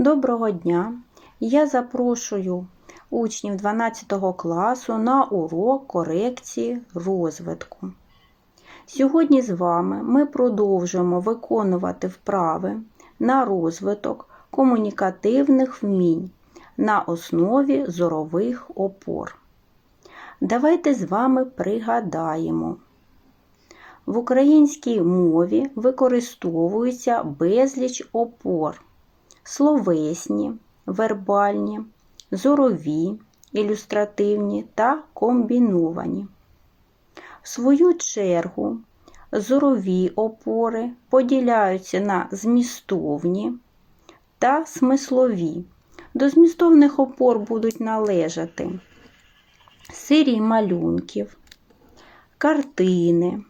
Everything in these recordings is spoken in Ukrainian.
Доброго дня! Я запрошую учнів 12 класу на урок корекції розвитку. Сьогодні з вами ми продовжуємо виконувати вправи на розвиток комунікативних вмінь на основі зорових опор. Давайте з вами пригадаємо. В українській мові використовується безліч опор словесні, вербальні, зорові, ілюстративні та комбіновані. В свою чергу, зорові опори поділяються на змістовні та смислові. До змістовних опор будуть належати серії малюнків, картини,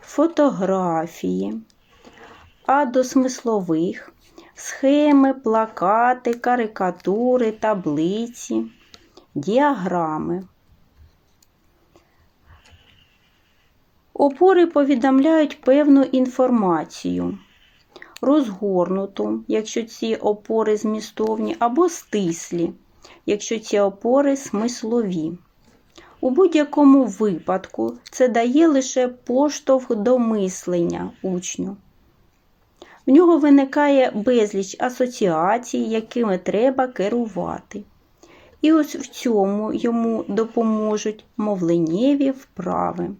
фотографії, а до смислових схеми, плакати, карикатури, таблиці, діаграми. Опори повідомляють певну інформацію, розгорнуту, якщо ці опори змістовні, або стислі, якщо ці опори смислові. У будь-якому випадку це дає лише поштовх до мислення учню. В нього виникає безліч асоціацій, якими треба керувати. І ось в цьому йому допоможуть мовленнєві вправи.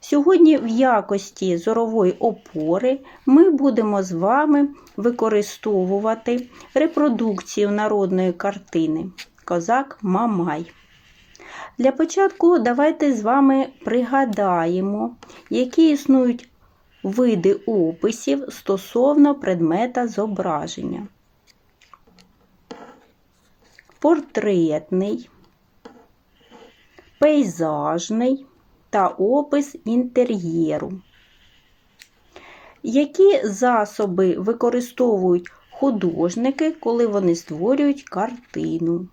Сьогодні в якості зорової опори ми будемо з вами використовувати репродукцію народної картини Козак Мамай. Для початку давайте з вами пригадаємо, які існують види описів стосовно предмета зображення. Портретний, пейзажний та опис інтер'єру. Які засоби використовують художники, коли вони створюють картину?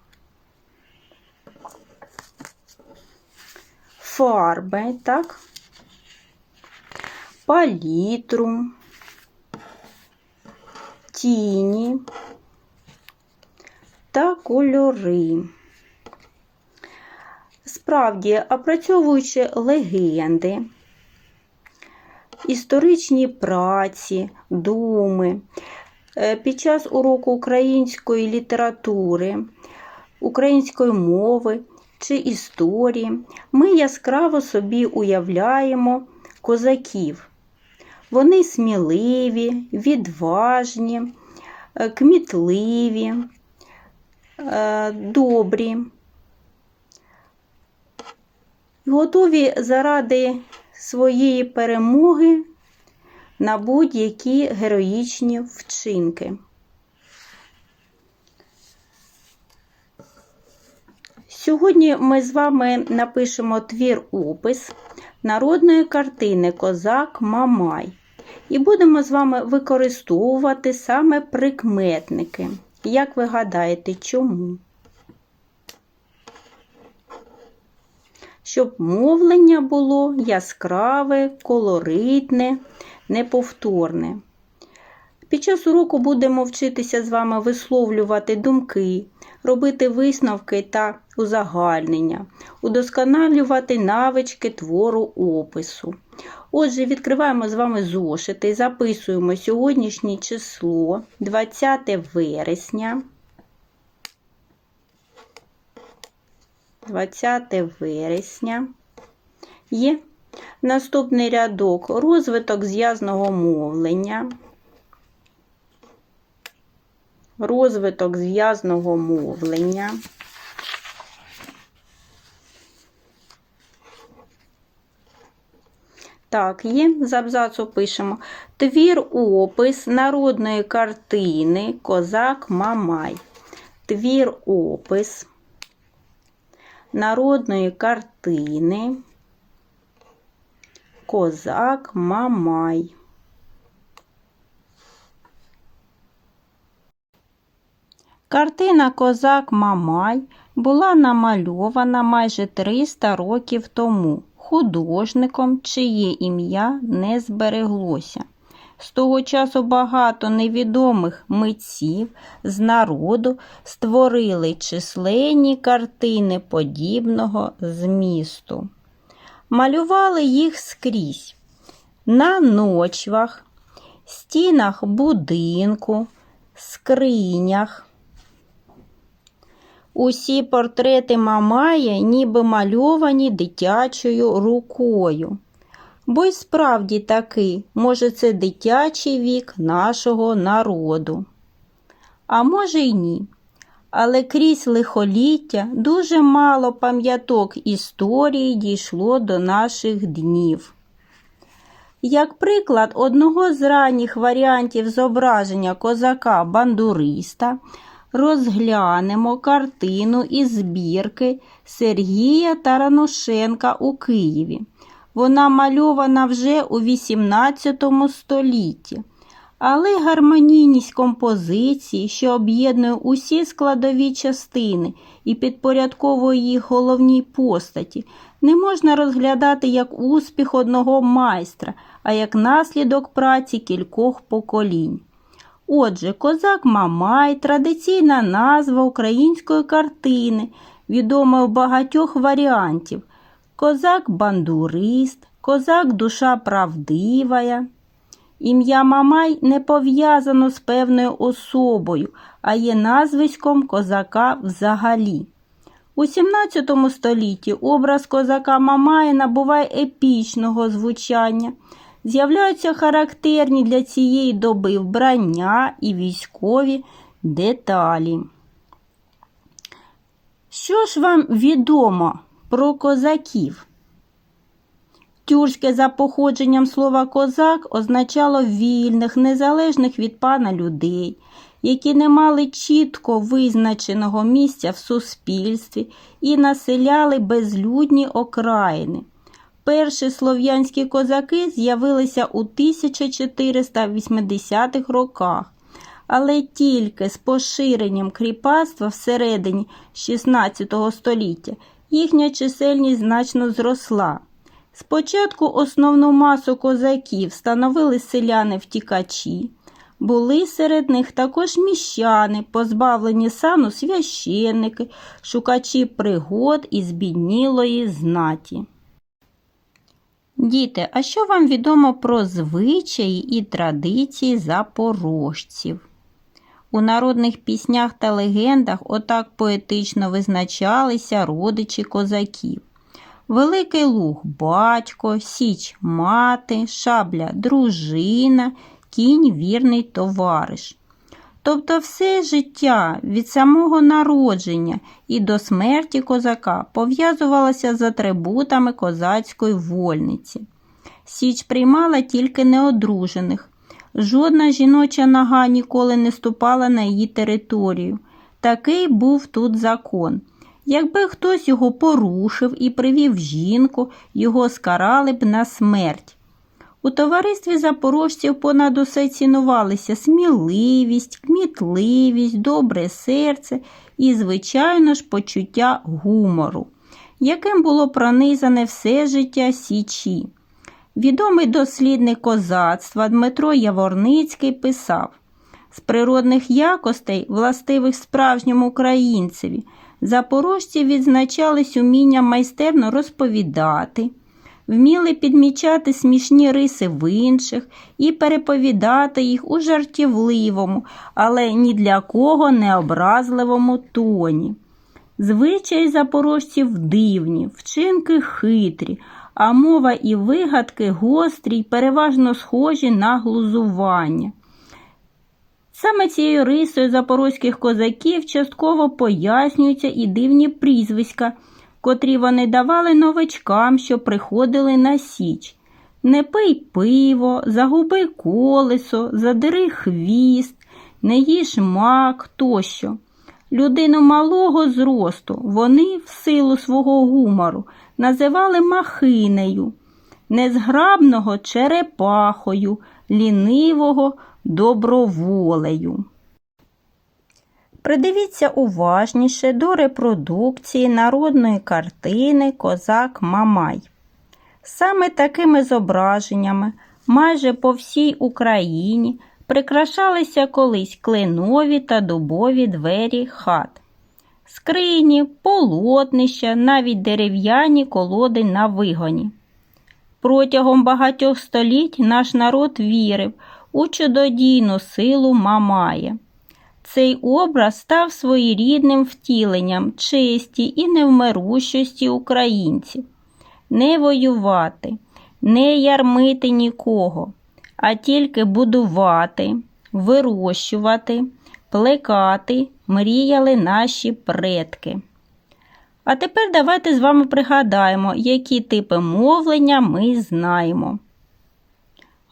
Фарби, так? Палітру, тіні та кольори. Справді, опрацьовуючи легенди, історичні праці, думи, е, під час уроку української літератури, української мови чи історії, ми яскраво собі уявляємо козаків. Вони сміливі, відважні, е, кмітливі, е, добрі, готові заради своєї перемоги на будь-які героїчні вчинки. Сьогодні ми з вами напишемо твір опис народної картини Козак Мамай. І будемо з вами використовувати саме прикметники. Як ви гадаєте, чому? Щоб мовлення було яскраве, колоритне, неповторне. Під час уроку будемо вчитися з вами висловлювати думки, робити висновки та узагальнення, удосконалювати навички твору опису. Отже, відкриваємо з вами зошити, записуємо сьогоднішнє число 20 вересня. 20 вересня. Є наступний рядок розвиток зв'язного мовлення. Розвиток зв'язного мовлення. Так, є, з абзацу пишемо. Твір опис народної картини Козак Мамай. Твір опис народної картини Козак Мамай. Картина Козак Мамай була намальована майже 300 років тому художником, чиє ім'я не збереглося. З того часу багато невідомих митців з народу створили численні картини подібного змісту. Малювали їх скрізь на ночвах, стінах будинку, скринях. Усі портрети Мамая ніби мальовані дитячою рукою. Бо й справді такий, може, це дитячий вік нашого народу. А може й ні. Але крізь лихоліття дуже мало пам'яток історії дійшло до наших днів. Як приклад одного з ранніх варіантів зображення козака-бандуриста, розглянемо картину із збірки Сергія Таранушенка у Києві. Вона мальована вже у XVIII столітті, але гармонійність композиції, що об'єднує усі складові частини і підпорядковує їх головній постаті, не можна розглядати як успіх одного майстра, а як наслідок праці кількох поколінь. Отже, козак Мамай традиційна назва української картини, відома у багатьох варіантів. Козак-бандурист, козак душа правдивая. Ім'я Мамай не пов'язано з певною особою, а є назвиськом козака взагалі. У 17 столітті образ козака Мамая набуває епічного звучання. З'являються характерні для цієї доби вбрання і військові деталі. Що ж вам відомо про козаків? Тюркське за походженням слова козак означало вільних, незалежних від пана людей, які не мали чітко визначеного місця в суспільстві і населяли безлюдні окраїни. Перші слов'янські козаки з'явилися у 1480-х роках, але тільки з поширенням кріпацтва всередині 16 століття їхня чисельність значно зросла. Спочатку основну масу козаків становили селяни-втікачі, були серед них також міщани, позбавлені сану священники, шукачі пригод і збіднілої знаті. Діти, а що вам відомо про звичаї і традиції запорожців? У народних піснях та легендах отак поетично визначалися родичі козаків. Великий луг батько, січ мати, шабля дружина, кінь вірний товариш. Тобто все життя від самого народження і до смерті козака пов'язувалося з атрибутами козацької вольниці. Січ приймала тільки неодружених. Жодна жіноча нога ніколи не ступала на її територію. Такий був тут закон. Якби хтось його порушив і привів жінку, його скарали б на смерть. У товаристві запорожців понад усе цінувалися сміливість, кмітливість, добре серце і, звичайно ж, почуття гумору, яким було пронизане все життя Січі. Відомий дослідник козацтва Дмитро Яворницький писав з природних якостей, властивих справжньому українцеві, запорожці відзначались умінням майстерно розповідати вміли підмічати смішні риси в інших і переповідати їх у жартівливому, але ні для кого не образливому тоні. Звичаї запорожців дивні, вчинки хитрі, а мова і вигадки гострі й переважно схожі на глузування. Саме цією рисою запорозьких козаків частково пояснюються і дивні прізвиська котрі вони давали новачкам, що приходили на січ. Не пий пиво, загуби колесо, задери хвіст, не їж мак тощо. Людину малого зросту вони в силу свого гумору називали махинею, незграбного черепахою, лінивого доброволею. Придивіться уважніше до репродукції народної картини Козак Мамай. Саме такими зображеннями майже по всій Україні прикрашалися колись кленові та дубові двері хат. Скрині, полотнища, навіть дерев'яні колоди на вигоні. Протягом багатьох століть наш народ вірив у чудодійну силу Мамая. Цей образ став своєрідним втіленням честі і невмирущості українців. Не воювати, не ярмити нікого, а тільки будувати, вирощувати, плекати мріяли наші предки. А тепер давайте з вами пригадаємо, які типи мовлення ми знаємо.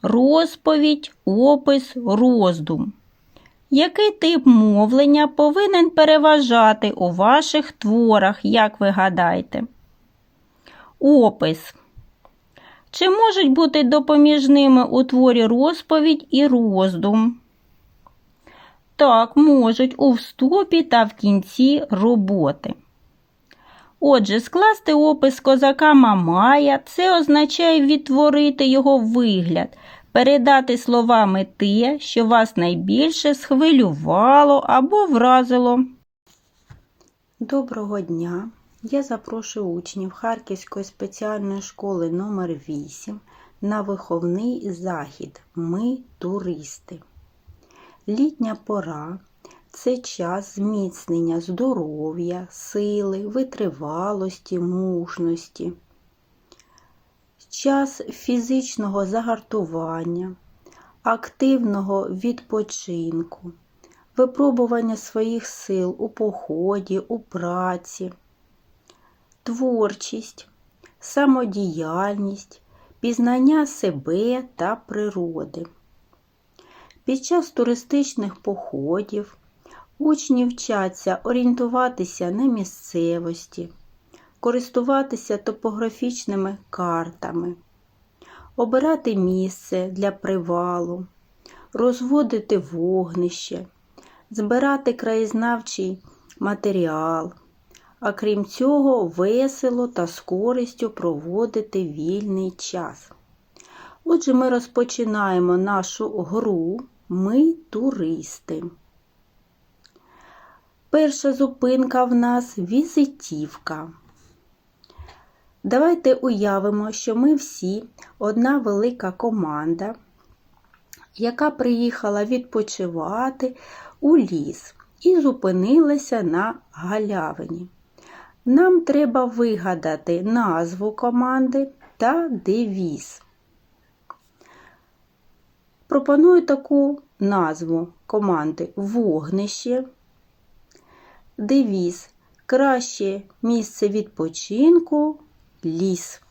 Розповідь, опис, роздум. Який тип мовлення повинен переважати у ваших творах, як ви гадаєте? Опис. Чи можуть бути допоміжними у творі розповідь і роздум? Так, можуть у вступі та в кінці роботи. Отже, скласти опис козака Мамая це означає відтворити його вигляд, передати словами те, що вас найбільше схвилювало або вразило. Доброго дня! Я запрошую учнів Харківської спеціальної школи номер 8 на виховний захід Ми туристи. Літня пора це час зміцнення здоров'я, сили, витривалості, мужності, час фізичного загартування, активного відпочинку, випробування своїх сил у поході, у праці, творчість, самодіяльність, пізнання себе та природи. Під час туристичних походів учні вчаться орієнтуватися на місцевості, користуватися топографічними картами, обирати місце для привалу, розводити вогнище, збирати краєзнавчий матеріал, а крім цього, весело та з користю проводити вільний час. Отже, ми розпочинаємо нашу гру Ми туристи. Перша зупинка в нас візитівка. Давайте уявимо, що ми всі одна велика команда, яка приїхала відпочивати у ліс і зупинилася на галявині. Нам треба вигадати назву команди та девіз. Пропоную таку назву команди Вогнище. Девіз Краще місце відпочинку ліс.